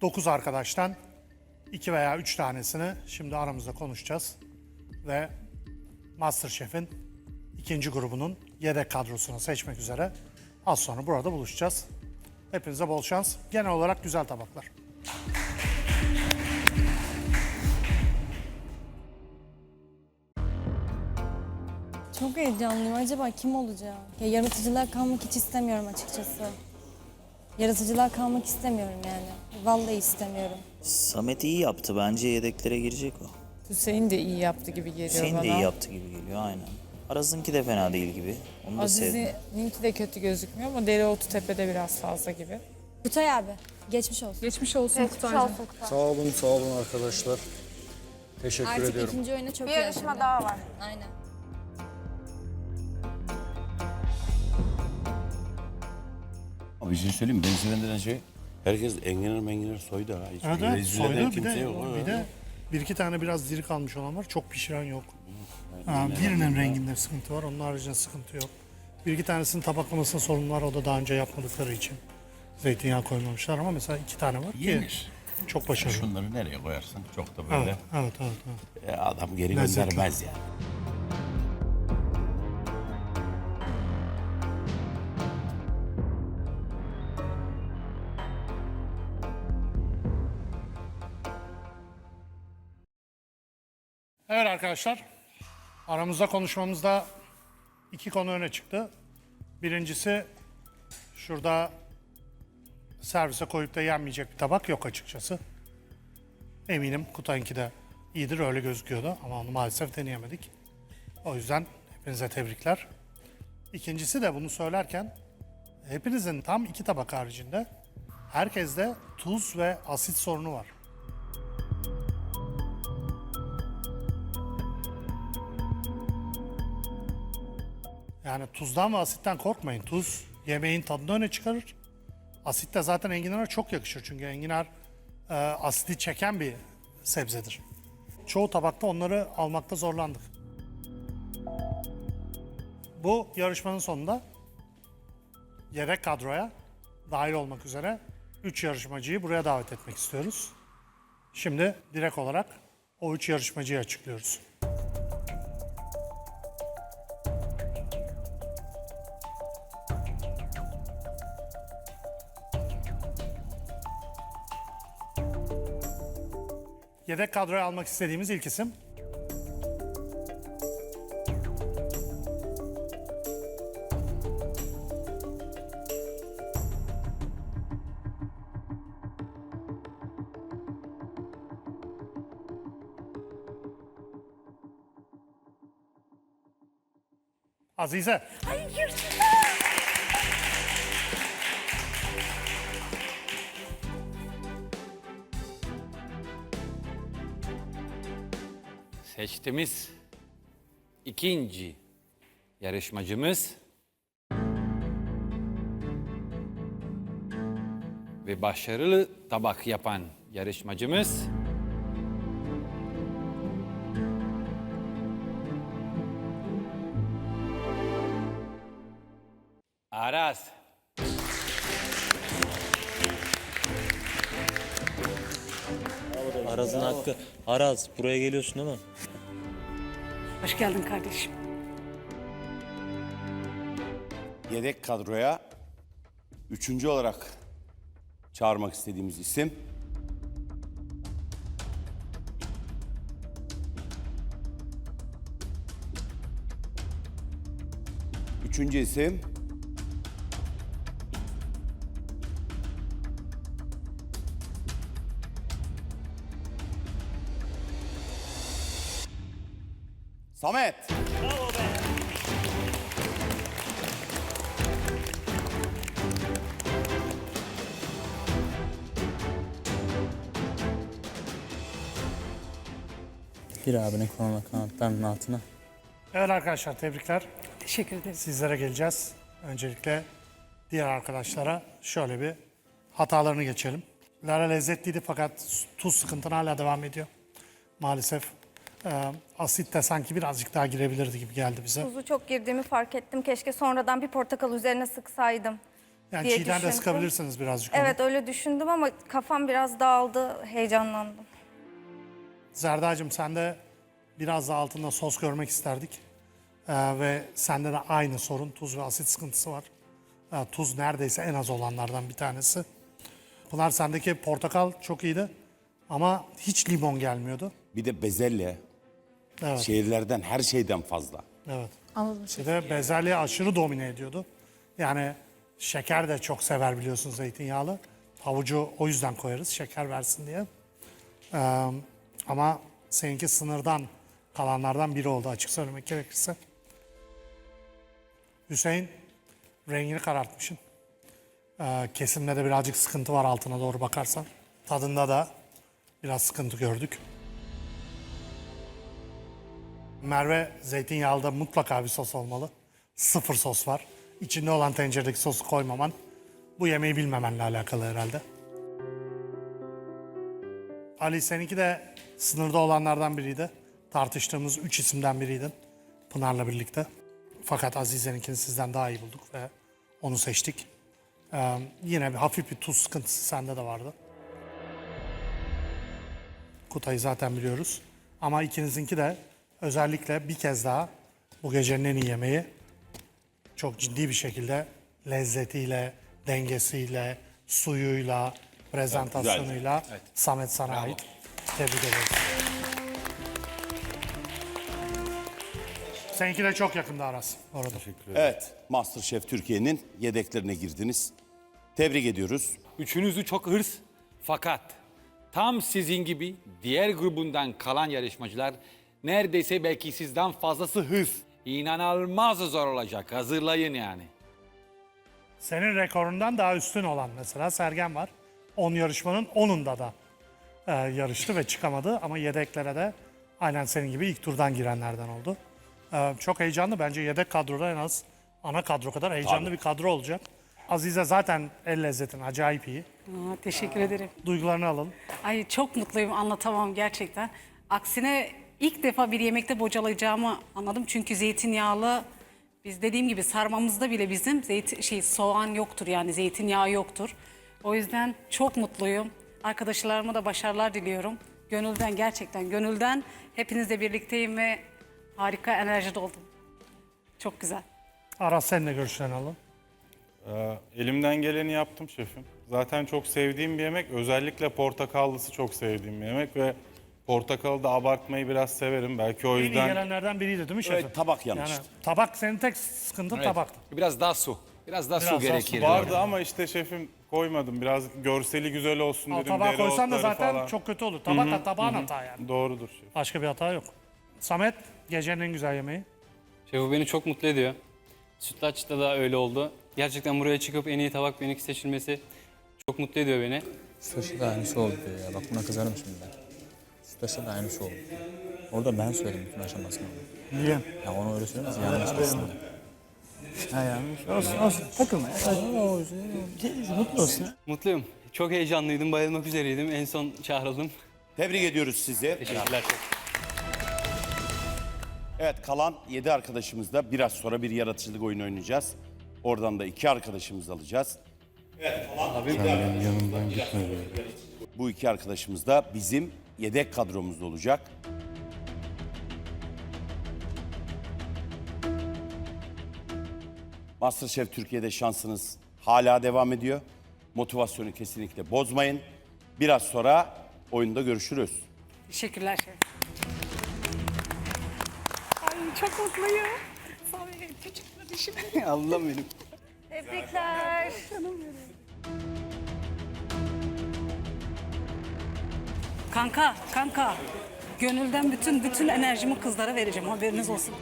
9 arkadaştan 2 veya 3 tanesini şimdi aramızda konuşacağız. Ve Masterchef'in ikinci grubunun yedek kadrosunu seçmek üzere az sonra burada buluşacağız. Hepinize bol şans. Genel olarak güzel tabaklar. Çok heyecanlıyım. Acaba kim olacak? Ya yaratıcılığa kalmak hiç istemiyorum açıkçası. Yaratıcılığa kalmak istemiyorum yani. Vallahi istemiyorum. Samet iyi yaptı. Bence yedeklere girecek o. Hüseyin de iyi yaptı gibi geliyor Hüseyin bana. de iyi yaptı gibi geliyor aynen. Araz'ınki de fena değil gibi. Onu da sevdim. Azizi'ninki de kötü gözükmüyor ama Dereotu Tepe'de biraz fazla gibi. Kutay abi, geçmiş olsun. Geçmiş olsun Kutay'cığım. Sağ olun, sağ olun arkadaşlar. Teşekkür Artık ediyorum. ikinci oyuna çok Bir iyi yarışma daha var. Aynen. Abi bir şey söyleyeyim mi? Ben senden önce herkes enginar menginar soydu ha. Hiç Evet, evet rezil eden soydu bir kimse de, yok. ha. bir de bir iki tane biraz diri kalmış olan var. Çok pişiren yok. Ha, birinin renginde sıkıntı var. Onun haricinde sıkıntı yok. Bir iki tanesinin tabaklamasında sorun var. O da daha önce yapmadıkları için. Zeytinyağı koymamışlar ama mesela iki tane var ki Yenir. çok başarılı. Şunları nereye koyarsın? Çok da Evet, böyle evet, evet. evet. e, adam geri Lezzetli. göndermez yani. Evet arkadaşlar, aramızda konuşmamızda iki konu öne çıktı. Birincisi şurada servise koyup da yenmeyecek bir tabak yok açıkçası. Eminim Kutay'ınki de iyidir öyle gözüküyordu ama onu maalesef deneyemedik. O yüzden hepinize tebrikler. İkincisi de bunu söylerken hepinizin tam iki tabak haricinde herkeste tuz ve asit sorunu var. Yani tuzdan ve asitten korkmayın. Tuz yemeğin tadını öne çıkarır. Asit de zaten enginara çok yakışır. Çünkü enginar e, asidi çeken bir sebzedir. Çoğu tabakta onları almakta zorlandık. Bu yarışmanın sonunda yedek kadroya dahil olmak üzere 3 yarışmacıyı buraya davet etmek istiyoruz. Şimdi direkt olarak o 3 yarışmacıyı açıklıyoruz. Yedek kadroya almak istediğimiz ilk isim Azize. Seçtiğimiz ikinci yarışmacımız ve başarılı tabak yapan yarışmacımız Aras. Araz'ın hakkı. Araz buraya geliyorsun değil mi? Hoş geldin kardeşim. Yedek kadroya üçüncü olarak çağırmak istediğimiz isim Üçüncü isim Samet. Gir abinin korona kanatlarının altına. Evet arkadaşlar tebrikler. Teşekkür ederiz. Sizlere geleceğiz. Öncelikle diğer arkadaşlara şöyle bir hatalarını geçelim. Lara lezzetliydi fakat tuz sıkıntın hala devam ediyor. Maalesef e, asit de sanki birazcık daha girebilirdi gibi geldi bize. Tuzu çok girdiğimi fark ettim. Keşke sonradan bir portakal üzerine sıksaydım. Yani diye çiğden de düşündüm. sıkabilirsiniz birazcık onu. Evet öyle düşündüm ama kafam biraz dağıldı, heyecanlandım. Zerdacığım sen de biraz daha altında sos görmek isterdik. Ee, ve sende de aynı sorun tuz ve asit sıkıntısı var. Ee, tuz neredeyse en az olanlardan bir tanesi. Pınar sendeki portakal çok iyiydi ama hiç limon gelmiyordu. Bir de bezelye. Evet. Şehirlerden her şeyden fazla. Evet. Anladım. Bir de bezelye aşırı domine ediyordu. Yani şeker de çok sever biliyorsun zeytinyağlı. Havucu o yüzden koyarız şeker versin diye. Ee, ama seninki sınırdan kalanlardan biri oldu açık söylemek gerekirse. Hüseyin rengini karartmışsın. Ee, kesimde de birazcık sıkıntı var altına doğru bakarsan. Tadında da biraz sıkıntı gördük. Merve zeytinyağlıda mutlaka bir sos olmalı. Sıfır sos var. İçinde olan tenceredeki sosu koymaman bu yemeği bilmemenle alakalı herhalde. Ali seninki de sınırda olanlardan biriydi. Tartıştığımız üç isimden biriydin. Pınar'la birlikte. Fakat Azize'ninkini sizden daha iyi bulduk ve onu seçtik. Ee, yine bir hafif bir tuz sıkıntısı sende de vardı. Kutay'ı zaten biliyoruz. Ama ikinizinki de özellikle bir kez daha bu gecenin en iyi yemeği çok ciddi bir şekilde lezzetiyle, dengesiyle, suyuyla, prezentasyonuyla Samet sana ait. Tebrik ederiz. Seninki de çok yakında Aras orada. Evet, Masterchef Türkiye'nin yedeklerine girdiniz. Tebrik ediyoruz. Üçünüzü çok hırs fakat tam sizin gibi diğer grubundan kalan yarışmacılar neredeyse belki sizden fazlası hırs. İnanılmaz zor olacak. Hazırlayın yani. Senin rekorundan daha üstün olan mesela Sergen var. 10 yarışmanın 10'unda da e, yarıştı ve çıkamadı ama yedeklere de aynen senin gibi ilk turdan girenlerden oldu. E, çok heyecanlı bence yedek kadroda en az ana kadro kadar heyecanlı Tabii. bir kadro olacak. Azize zaten el lezzetin acayip iyi. Aa, teşekkür ederim. Duygularını alalım. Ay çok mutluyum anlatamam gerçekten. Aksine ilk defa bir yemekte bocalayacağımı anladım. Çünkü zeytinyağlı biz dediğim gibi sarmamızda bile bizim zeytin şey soğan yoktur yani zeytinyağı yoktur. O yüzden çok mutluyum. Arkadaşlarıma da başarılar diliyorum. Gönülden gerçekten gönülden hepinizle birlikteyim ve harika enerji doldum. Çok güzel. Aras seninle görüşlerini alalım. Ee, elimden geleni yaptım şefim. Zaten çok sevdiğim bir yemek. Özellikle portakallısı çok sevdiğim bir yemek ve portakalı da abartmayı biraz severim. Belki o En iyi yüzden gelenlerden biriydi değil mi şefim? Evet, tabak yanlıştı. Yani tabak senin tek sıkıntın Evet. tabaktı. Biraz daha su. Biraz daha Biraz su daha su. gerekir. vardı ama işte şefim koymadım. Biraz görseli güzel olsun Al, dedim. tabağa koysan da dereotları zaten falan. çok kötü olur. Tabak da tabağın hata yani. Doğrudur şef. Başka bir hata yok. Samet gecenin en güzel yemeği. Şef bu beni çok mutlu ediyor. Sütlaç'ta da öyle oldu. Gerçekten buraya çıkıp en iyi tabak benimki seçilmesi çok mutlu ediyor beni. Sütaş'ta da aynısı oldu ya. Bak buna kızarım şimdi ben. Sütaş'ta da aynısı oldu. Orada ben söyledim bütün aşamasını. Niye? Ya onu öyle söylemez yanlış aslında. Ha yanlış. Olsun olsun. Takılma ya. Takılma o yüzden. Mutlu olsun. Mutluyum. Çok heyecanlıydım, bayılmak üzereydim. En son çağrıldım. Tebrik ediyoruz sizi. Teşekkürler. Evet, kalan 7 arkadaşımızla biraz sonra bir yaratıcılık oyunu oynayacağız. Oradan da iki arkadaşımızı alacağız. Evet, kalan yedi arkadaşımız. Bu iki arkadaşımız da bizim yedek kadromuzda olacak. Masterchef Türkiye'de şansınız hala devam ediyor. Motivasyonu kesinlikle bozmayın. Biraz sonra oyunda görüşürüz. Teşekkürler şef. Ay çok mutluyum. Sağ olun küçük kardeşim. Allah'ım benim. Tebrikler. Kanka, kanka. Gönülden bütün bütün enerjimi kızlara vereceğim. Haberiniz olsun.